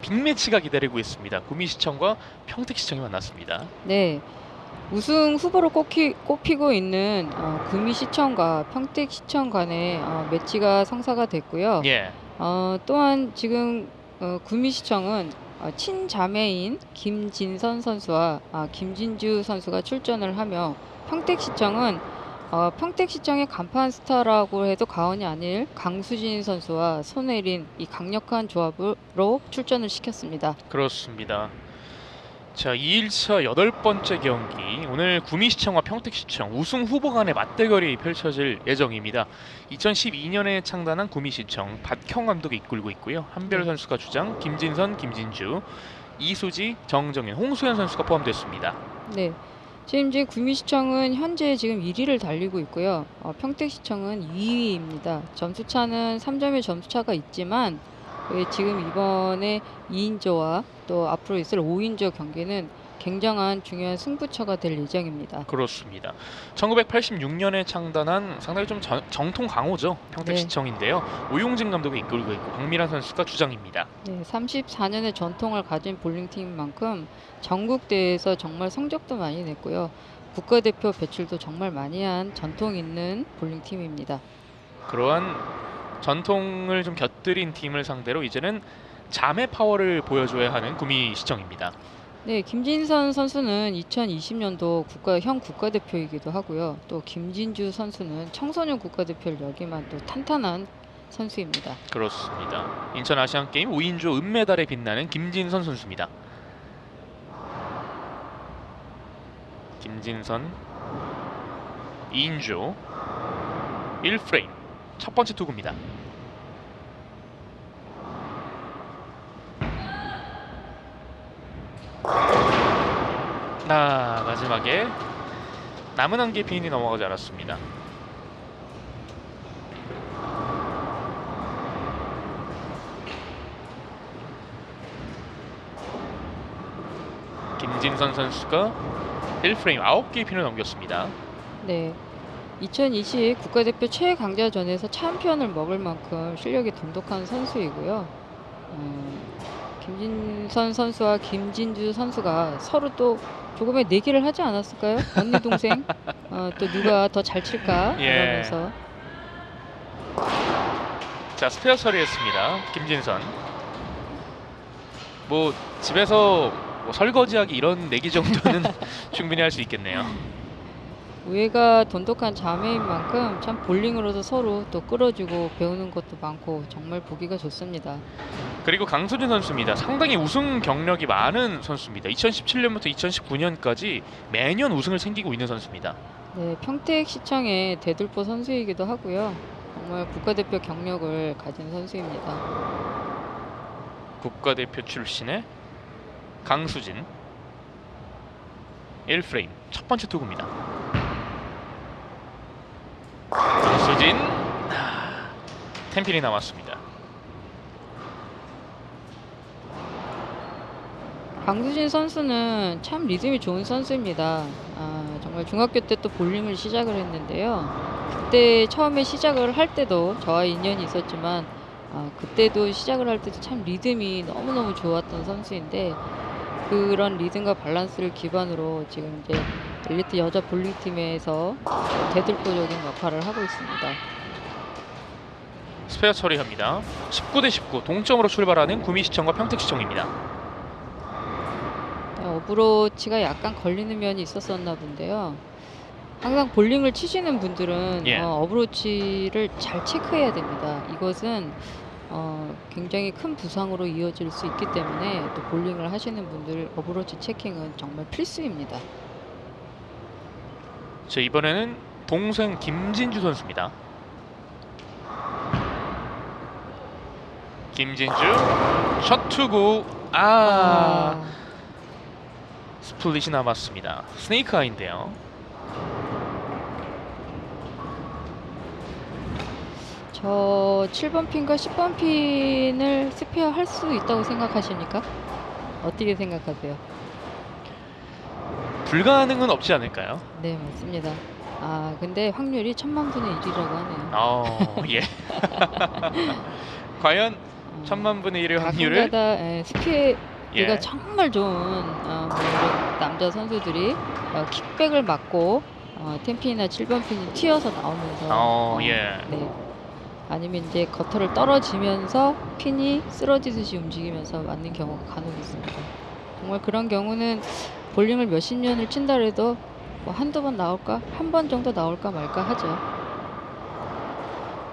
빅매치가 기다리고 있습니다. 구미시청과 평택시청이 만났습니다. 네. 우승 후보로 꼽히, 꼽히 고 있는 어, 구미시청과 평택시청 간의 어, 매치가 성사가 됐고요. 예. 어, 또한 지금 어, 구미시청은 어, 친자매인 김진선 선수와 아, 김진주 선수가 출전을 하며 평택시청은 어, 평택시청의 간판 스타라고 해도 과언이 아닐 강수진 선수와 손혜린 이 강력한 조합으로 출전을 시켰습니다. 그렇습니다. 자, 2일차 여덟 번째 경기 오늘 구미시청과 평택시청 우승 후보 간의 맞대결이 펼쳐질 예정입니다. 2012년에 창단한 구미시청 박형 감독이 이끌고 있고요. 한별 네. 선수가 주장, 김진선, 김진주, 이수지, 정정인, 홍수현 선수가 포함됐습니다. 네. 지금 이제 구미시청은 현재 지금 1위를 달리고 있고요. 어, 평택시청은 2위입니다. 점수차는 3점의 점수차가 있지만 그 지금 이번에 2인조와 또 앞으로 있을 5인조 경기는 굉장한 중요한 승부처가 될 예정입니다. 그렇습니다. 1986년에 창단한 상당히 좀 전- 정통 강호죠. 평택시청인데요. 오용진 감독이 이끌고 있고 박미란 선수가 주장입니다. 네, 34년의 전통을 가진 볼링팀인 만큼 전국 대회에서 정말 성적도 많이 냈고요. 국가대표 배출도 정말 많이 한 전통 있는 볼링팀입니다. 그러한 전통을 좀 곁들인 팀을 상대로 이제는 자매 파워를 보여줘야 하는 구미 시청입니다. 네, 김진선 선수는 2020년도 국가 형 국가대표이기도 하고요. 또 김진주 선수는 청소년 국가대표를 역임한 또 탄탄한 선수입니다. 그렇습니다. 인천 아시안 게임 5인조 은메달에 빛나는 김진선 선수입니다. 김진선 2인조 1프레임 첫 번째 투구입니다. 나 마지막에 남은 한개 핀이 넘어가지 않았습니다. 김진선 선수가 1프레임 9개의 핀을 넘겼습니다. 네. 2020 국가대표 최강자전에서 챔피언을 먹을 만큼 실력이 돈독한 선수이고요. 음, 김진선 선수와 김진주 선수가 서로 또 조금의 내기를 하지 않았을까요? 언니 동생 어, 또 누가 더 잘 칠까 예. 이러면서 자 스페어 처리했습니다. 김진선. 뭐 집에서 뭐 설거지하기 이런 내기 정도는 충분히 할 수 있겠네요. 우애가 돈독한 자매인 만큼 참 볼링으로도 서로 또 끌어주고 배우는 것도 많고 정말 보기가 좋습니다. 그리고 강수진 선수입니다. 상당히 우승 경력이 많은 선수입니다. 2017년부터 2019년까지 매년 우승을 챙기고 있는 선수입니다. 네, 평택 시청의 대들보 선수이기도 하고요. 정말 국가대표 경력을 가진 선수입니다. 국가대표 출신의 강수진 1프레임 첫 번째 투구입니다. 강수진 아, 템핀이 남았습니다. 강수진 선수는 참 리듬이 좋은 선수입니다. 아, 정말 중학교 때 또 볼링을 시작을 했는데요. 그때 처음에 시작을 할 때도 저와 인연이 있었지만 아, 그때도 시작을 할 때도 참 리듬이 너무너무 좋았던 선수인데 그런 리듬과 밸런스를 기반으로 지금 이제 엘리트 여자 볼링팀에서 대들보적인 역할을 하고 있습니다. 스페어 처리합니다. 19 대 19 동점으로 출발하는 구미시청과 평택시청입니다. 네, 어브로치가 약간 걸리는 면이 있었었나 본데요. 항상 볼링을 치시는 분들은 예. 어, 어브로치를 잘 체크해야 됩니다. 이것은 어, 굉장히 큰 부상으로 이어질 수 있기 때문에 또 볼링을 하시는 분들 어브로치 체킹은 정말 필수입니다. 자 이번에는 동생 김진주 선수입니다. 김진주 첫 투구 아 아, 스플릿이 남았습니다. 스네이크 아인데요. 저 7번 핀과 10번 핀을 스페어 할 수 있다고 생각하십니까? 어떻게 생각하세요? 불가능은 없지 않을까요? 네, 맞습니다. 아 근데 확률이 천만 분의 1이라고 하네요. 어, 예. 과연 어, 천만 분의 1의 확률을 가끔가다 예, 스피드가 예. 정말 좋은 어, 뭐 이런 남자 선수들이 어, 킥백을 맞고 어, 템핀이나 7번 핀이 튀어서 나오면서 어, 어, 예. 네. 아니면 이제 겉터를 떨어지면서 핀이 쓰러지듯이 움직이면서 맞는 경우가 간혹 있습니다. 정말 그런 경우는 볼링을 몇십 년을 친다 해도 뭐 한두 번 나올까? 한 번 정도 나올까 말까 하죠.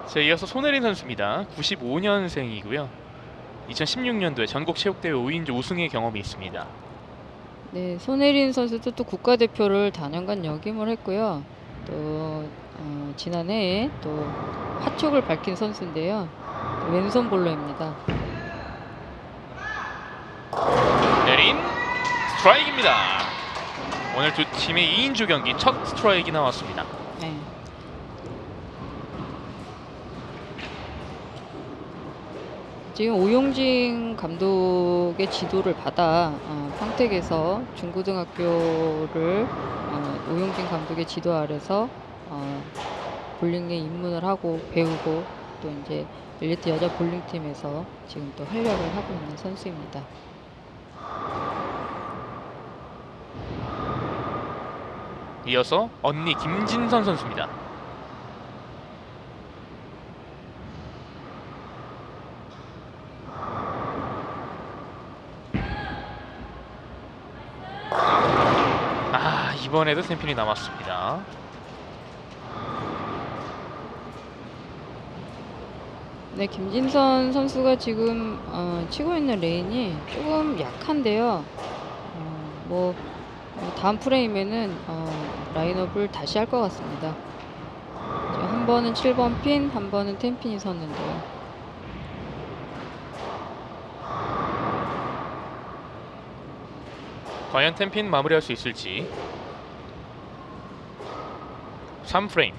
자, 이어서 손혜린 선수입니다. 95년생이고요. 2016년도에 전국 체육대회 5인조 우승의 경험이 있습니다. 네, 손혜린 선수도 또 국가대표를 단연간 역임을 했고요. 또 어, 지난해에 또 화촉을 밝힌 선수인데요. 왼손 볼러입니다. 내린 스트라이크입니다. 오늘 두 팀의 2인조 경기 첫 스트라이크 나왔습니다. 네. 지금 오용진 감독의 지도를 받아 어, 평택에서 중고등학교를 어, 오용진 감독의 지도 아래서 어, 볼링에 입문을 하고 배우고 또 이제 엘리트 여자 볼링팀에서 지금 또 활약을 하고 있는 선수입니다. 이어서 언니 김진선 선수입니다. 아 이번에도 샘핀이 남았습니다. 네, 김진선 선수가 지금 어, 치고 있는 레인이 조금 약한데요. 어, 뭐 어, 다음 프레임에는 어, 라인업을 다시 할 것 같습니다. 한 번은 7번 핀, 한 번은 10핀이 섰는데요. 과연 템핀 마무리할 수 있을지 3프레임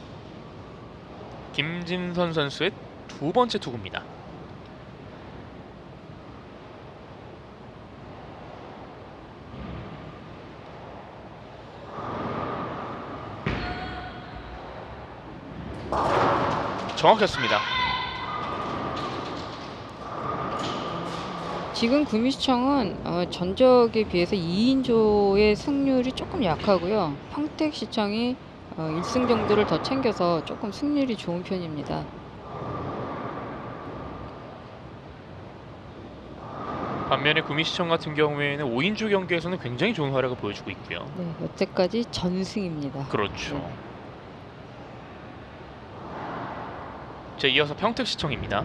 김진선 선수의 두 번째 투구입니다. 정확했습니다. 지금 구미시청은 어, 전적에 비해서 2인조의 승률이 조금 약하고요. 평택시청이 어, 1승 정도를 더 챙겨서 조금 승률이 좋은 편입니다. 반면에 구미시청 같은 경우에는 5인조 경기에서는 굉장히 좋은 활약을 보여주고 있고요. 네, 여태까지 전승입니다. 그렇죠. 네. 자, 이어서 평택시청입니다.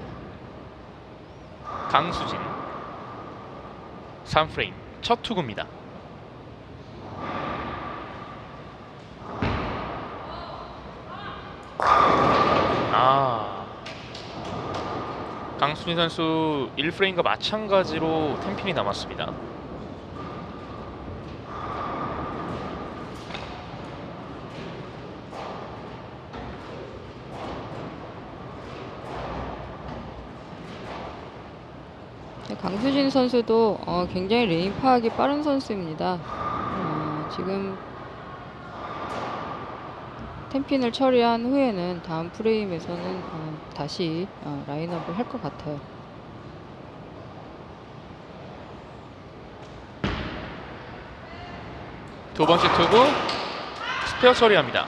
강수진 3프레임 첫 투구입니다. 아 강수진 선수 1프레임과 마찬가지로 템핀이 남았습니다. 강수진 선수도 어, 굉장히 레인 파악이 빠른 선수입니다. 어, 지금 템핀을 처리한 후에는 다음 프레임에서는 어, 다시 어, 라인업을 할 것 같아요. 두 번째 투구 스페어 처리합니다.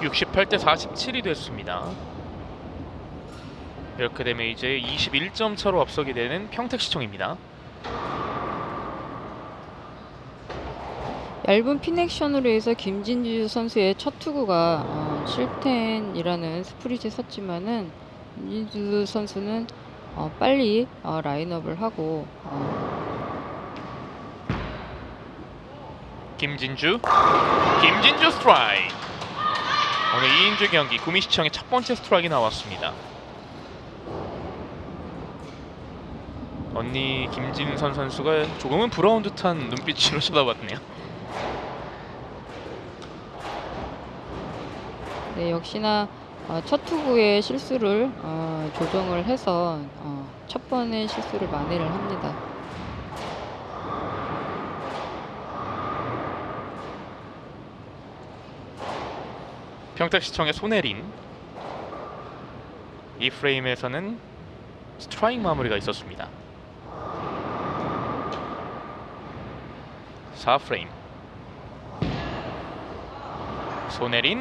68대 47이 됐습니다. 이렇게 되면 이제 21점 차로 앞서게 되는 평택시청입니다. 얇은 핀 액션으로 해서 김진주 선수의 첫 투구가 어, 실텐이라는 스프릿이 섰지만은 김진주 선수는 어, 빨리 어, 라인업을 하고 어, 김진주, 김진주 스트라이크. 오늘 2인조 경기 구미시청의 첫 번째 스트라이크 나왔습니다. 언니 김진선 선수가 조금은 부러운 듯한 눈빛으로 쳐다봤네요. 네, 역시나 어, 첫 투구의 실수를 어, 조정을 해서 어, 첫 번의 실수를 만회를 합니다. 평택시청의 손혜린 이 프레임에서는 스트라이크 마무리가 있었습니다. 4프레임 손혜린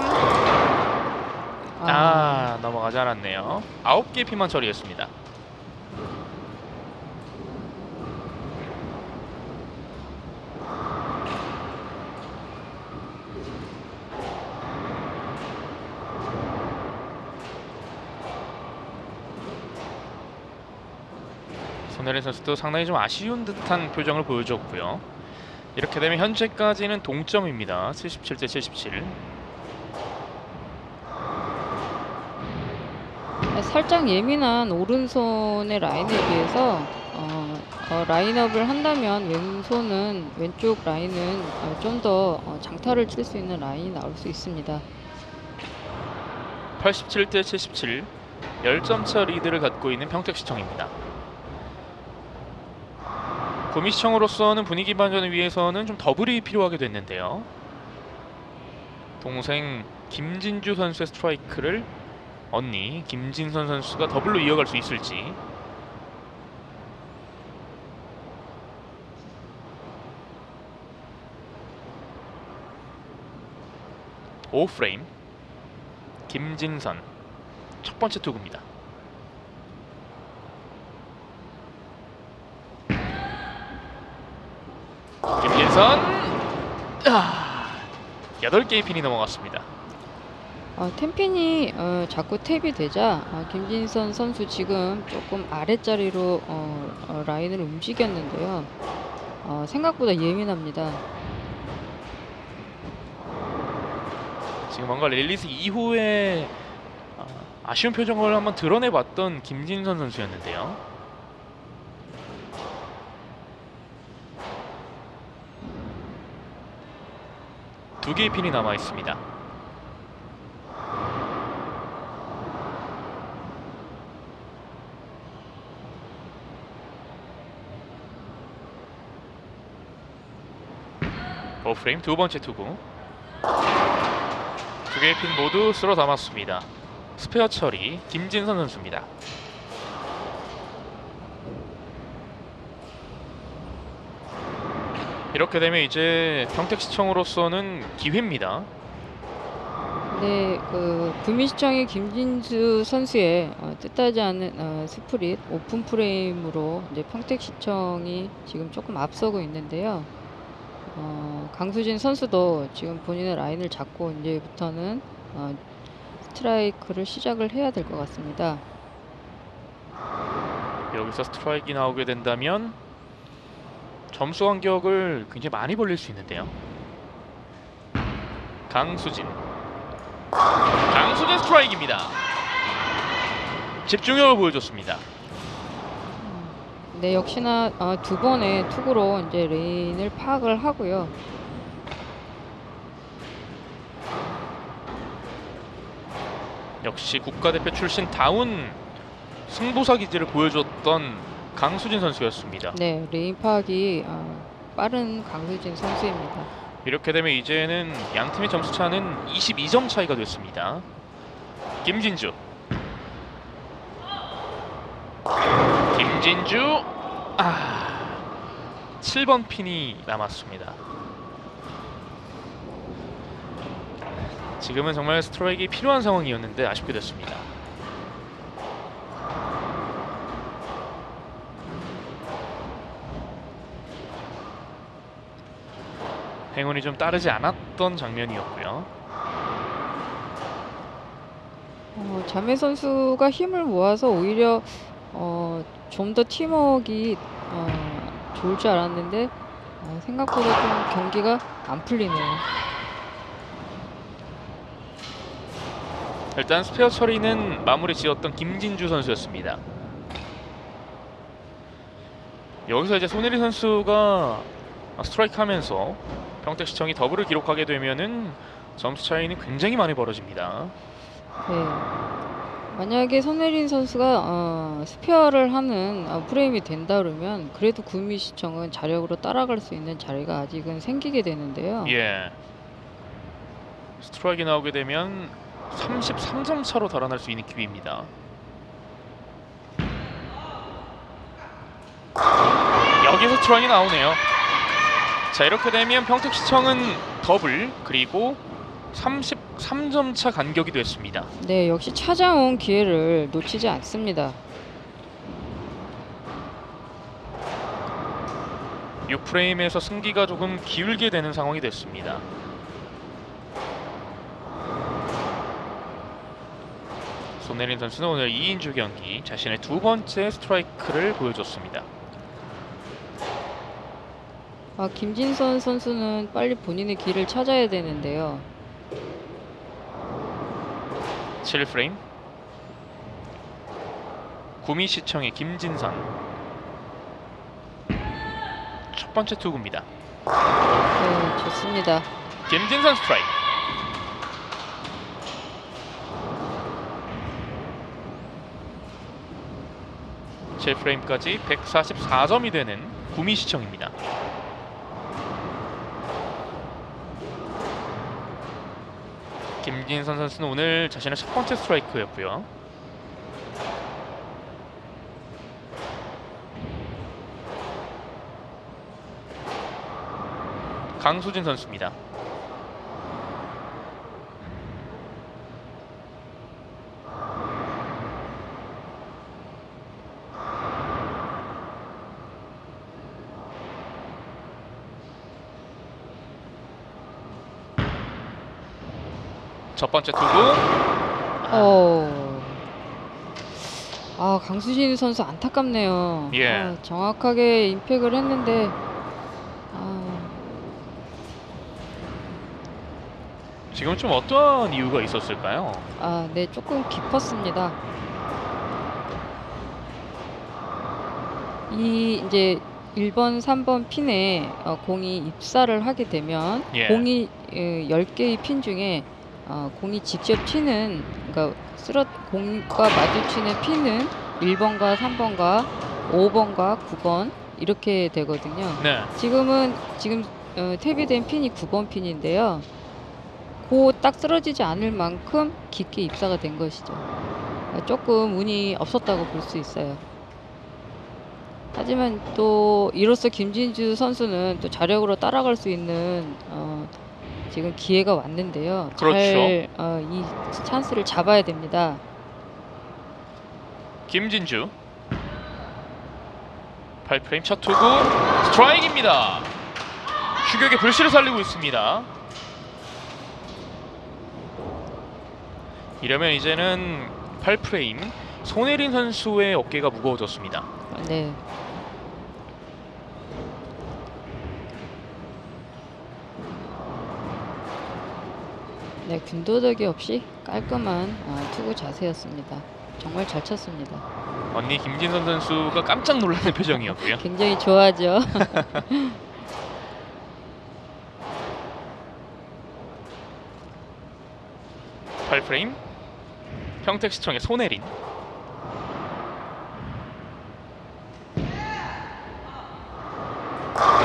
아, 넘어가지 않았네요. 9개 피만 처리했습니다. 손혜린 선수도 상당히 좀 아쉬운 듯한 표정을 보여줬고요. 이렇게 되면 현재까지는 동점입니다. 77대 77. 살짝 예민한 오른손의 라인에 비해서 어, 어, 라인업을 한다면 왼손은 왼쪽 라인은 어, 좀더 장타를 칠 수 있는 라인이 나올 수 있습니다. 87대 77 10점 차 리드를 갖고 있는 평택시청입니다. 구미시청으로서는 분위기 반전을 위해서는 좀 더블이 필요하게 됐는데요. 동생 김진주 선수의 스트라이크를 언니 김진선 선수가 더블로 이어갈 수 있을지 오 프레임 김진선 첫 번째 투구입니다. 아, 8개의 핀이 넘어갔습니다. 어, 템핀이 어, 자꾸 탭이 되자 어, 김진선 선수 지금 조금 아랫자리로 어, 어, 라인을 움직였는데요. 어, 생각보다 예민합니다. 지금 뭔가 릴리스 이후에 아, 아쉬운 표정을 한번 드러내봤던 김진선 선수였는데요. 두 개의 핀이 남아 있습니다. 오프레임 두 번째 투구. 두 개의 핀 모두 쓸어 담았습니다. 스페어 처리 김진선 선수입니다. 이렇게 되면 이제 평택시청으로서는 기회입니다. 네, 그 구미시청의 김진수 선수의 어, 뜻하지 않은 어, 스프릿 오픈 프레임으로 이제 평택시청이 지금 조금 앞서고 있는데요. 어, 강수진 선수도 지금 본인의 라인을 잡고 이제부터는 어, 스트라이크를 시작을 해야 될 것 같습니다. 여기서 스트라이크 나오게 된다면 점수 간격을 굉장히 많이 벌릴 수 있는데요. 강수진. 강수진 스트라이크입니다. 집중력을 보여줬습니다. 네, 역시나 어, 두 번의 투구로 이제 레인을 파악을 하고요. 역시 국가대표 출신 다운 승부사 기질을 보여줬던 강수진 선수였습니다. 네, 레인 파악이 어, 빠른 강수진 선수입니다. 이렇게 되면 이제는 양 팀의 점수 차는 22점 차이가 됐습니다. 김진주. 김진주. 아. 7번 핀이 남았습니다. 지금은 정말 스트라이크가 필요한 상황이었는데 아쉽게 됐습니다. 행운이 좀 따르지 않았던 장면이었고요. 어, 자매 선수가 힘을 모아서 오히려 어, 좀 더 팀워크가 어, 좋을 줄 알았는데 어, 생각보다 좀 경기가 안 풀리네요. 일단 스페어 처리는 마무리 지었던 김진주 선수였습니다. 여기서 이제 손혜리 선수가 스트라이크 하면서 평택시청이 더블을 기록하게 되면은 점수 차이는 굉장히 많이 벌어집니다. 네. 만약에 손혜린 선수가 어, 스페어를 하는 어, 프레임이 된다 그러면 그래도 구미시청은 자력으로 따라갈 수 있는 자리가 아직은 생기게 되는데요. 예. 스트라이크 나오게 되면 33점 차로 달아날 수 있는 기회입니다. 여기서 트라이이 나오네요. 자 이렇게 되면 평택시청은 더블 그리고 33점 차 간격이 됐습니다. 네, 역시 찾아온 기회를 놓치지 않습니다. 6프레임에서 승기가 조금 기울게 되는 상황이 됐습니다. 손내린 선수는 오늘 2인조 경기 자신의 두 번째 스트라이크를 보여줬습니다. 아, 김진선 선수는 빨리 본인의 길을 찾아야 되는데요. 7프레임 구미시청의 김진선 첫 번째 투구입니다. 네, 좋습니다. 김진선 스트라이크 제 프레임까지 144점이 되는 구미시청입니다. 김진선 선수는 오늘 자신의 첫 번째 스트라이크였고요. 강수진 선수입니다. 첫 번째 투구 어. 아, 강수진 선수 안타깝네요. 예. 아, 정확하게 임팩을 했는데 아, 지금 좀 어떤 이유가 있었을까요? 아, 네, 조금 깊었습니다. 이 이제 1번, 3번 핀에 어, 공이 입사를 하게 되면 예. 공이 어, 10개의 핀 중에 어, 공이 직접 튀는 그러니까 쓰러 공과 마주치는 핀은 1번과 3번과 5번과 9번 이렇게 되거든요. 네. 지금은 지금 어, 탭이 핀이 9번 핀인데요. 고 딱 쓰러지지 않을 만큼 깊게 입사가 된 것이죠. 그러니까 조금 운이 없었다고 볼 수 있어요. 하지만 또 이로써 김진주 선수는 또 자력으로 따라갈 수 있는 어, 지금 기회가 왔는데요. 잘 그렇죠. 어, 이 찬스를 잡아야 됩니다. 김진주 8프레임 첫 투구 스트라이크입니다. 추격의 불씨를 살리고 있습니다. 이러면 이제는 8프레임 손예린 선수의 어깨가 무거워졌습니다. 네. 네, 군도덕이 없이 깔끔한 어, 투구 자세였습니다. 정말 잘 쳤습니다. 언니 김진선 선수가 깜짝 놀라는 표정이었고요. 굉장히 좋아하죠. 팔프레임 평택시청의 손예린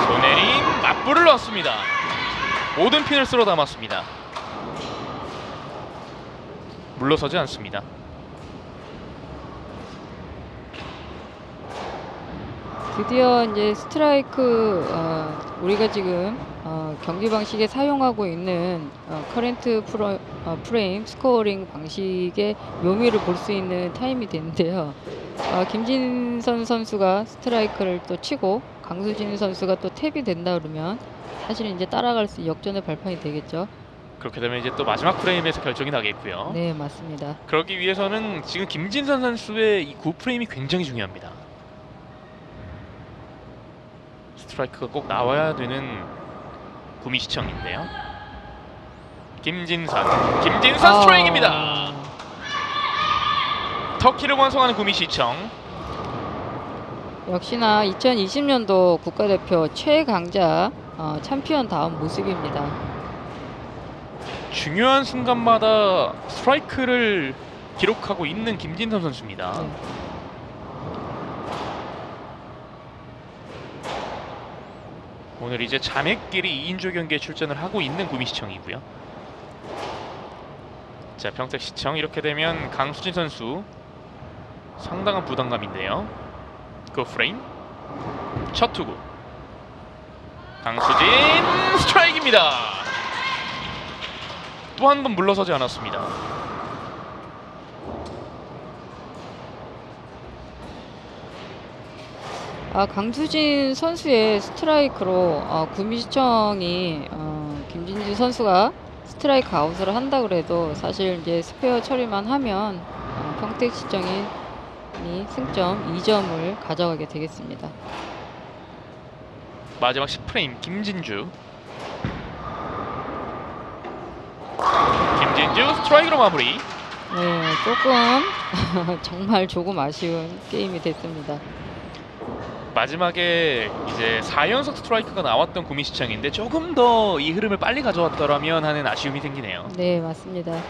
손예린 맞불을 넣었습니다. 모든 핀을 쓸어 담았습니다. 물러서지 않습니다. 드디어 이제 스트라이크 어, 우리가 지금 어, 경기 방식에 사용하고 있는 어, 커렌트 프로, 어, 프레임 스코어링 방식의 묘미를 볼 수 있는 타임이 됐는데요. 어, 김진선 선수가 스트라이크를 또 치고 강수진 선수가 또 탭이 된다 그러면 사실은 이제 따라갈 수 역전의 발판이 되겠죠. 그렇게 되면 이제 또 마지막 프레임에서 결정이 나겠고요. 네 맞습니다. 그러기 위해서는 지금 김진선 선수의 이 9프레임이 굉장히 중요합니다. 스트라이크가 꼭 나와야 되는 구미 시청인데요. 김진선, 김진선 스트라이크입니다. 아, 터키를 완성하는 구미 시청. 역시나 2020년도 국가대표 최강자 어, 챔피언 다운 모습입니다. 중요한 순간마다 스트라이크를 기록하고 있는 김진선 선수입니다. 네. 오늘 이제 자매끼리 2인조 경기에 출전을 하고 있는 구미시청이고요. 자 평택시청 이렇게 되면 강수진 선수 상당한 부담감인데요. 그 프레임 첫 투구 강수진 스트라이크입니다. 또 한 번 물러서지 않았습니다. 아, 강수진 선수의 스트라이크로 어, 구미시청이 어, 김진주 선수가 스트라이크 아웃을 한다 그래도 사실 이제 스페어 처리만 하면 어, 평택시청이 이 승점 2점을 가져가게 되겠습니다. 마지막 10프레임 김진주 김진주 스트라이크로 마무리 네, 조금 정말 조금 아쉬운 게임이 됐습니다. 마지막에 이제 4연속 스트라이크가 나왔던 구미시청인데 조금 더 이 흐름을 빨리 가져왔더라면 하는 아쉬움이 생기네요. 네, 맞습니다.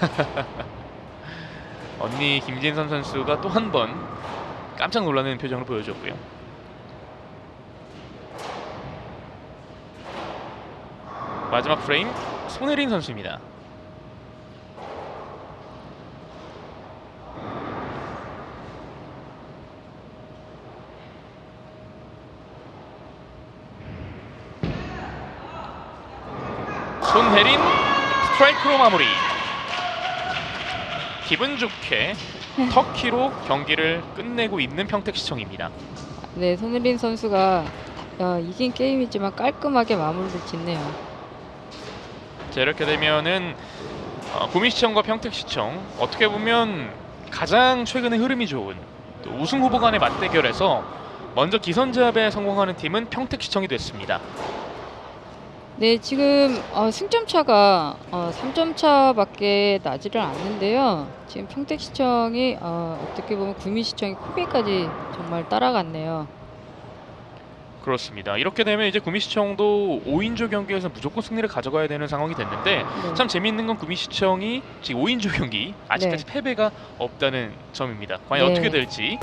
언니 김진선 선수가 또 한 번 깜짝 놀라는 표정을 보여줬고요. 마지막 프레임 손혜린 선수입니다. 손혜린 스트라이크로 마무리. 기분 좋게 터키로 경기를 끝내고 있는 평택시청입니다. 네, 손흥민 선수가 어, 이긴 게임이지만 깔끔하게 마무리를 짓네요. 자 이렇게 되면은 어, 구미시청과 평택시청 어떻게 보면 가장 최근에 흐름이 좋은 또 우승 후보 간의 맞대결에서 먼저 기선제압에 성공하는 팀은 평택시청이 됐습니다. 네, 지금 어, 승점 차가 어, 3점 차밖에 나지를 않는데요. 지금 평택시청이 어, 어떻게 보면 구미시청이 코비까지 정말 따라갔네요. 그렇습니다. 이렇게 되면 이제 구미시청도 5인조 경기에서 무조건 승리를 가져가야 되는 상황이 됐는데 네. 참 재미있는 건 구미시청이 지금 5인조 경기 아직까지 패배가 없다는 점입니다. 과연 네. 어떻게 될지